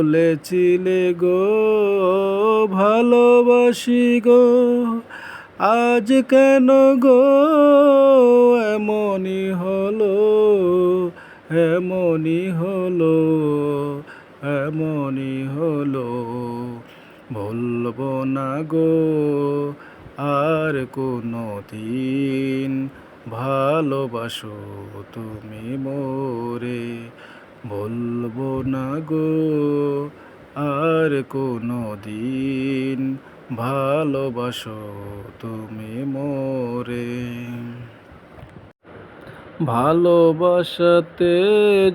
বলেছিলে গো, ভালোবাসি গো, আজ কেন গো এমনই হলো এমনই হলো এমনই হলো। বলব না গো, আর কোনো দিন ভালোবাসো তুমি মোরে বলব না গো, আর কোনো দিন ভালোবাসো তুমি মোরে। ভালোবাসাতে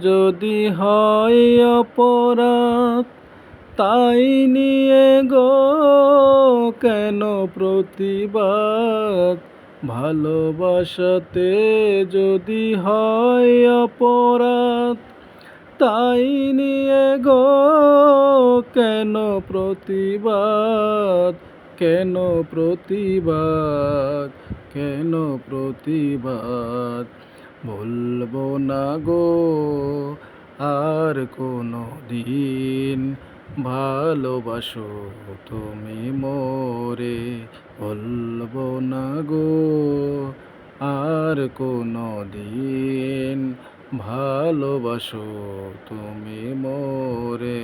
যদি হয় অপরাধ, তাই নিয়ে গো কেন প্রতিবাদ? ভালোবাসাতে যদি হয় অপরাধ তাই নিয়ে গো, কেন প্রতিবাদ? কেন প্রতিবাদ? কেন প্রতিবাদ? বলব না গো, আর কোনো দিন ভালোবাসো তুমি মোরে। বলব না গো, আর কোনো দিন ভালোবাসো তুমি মোরে।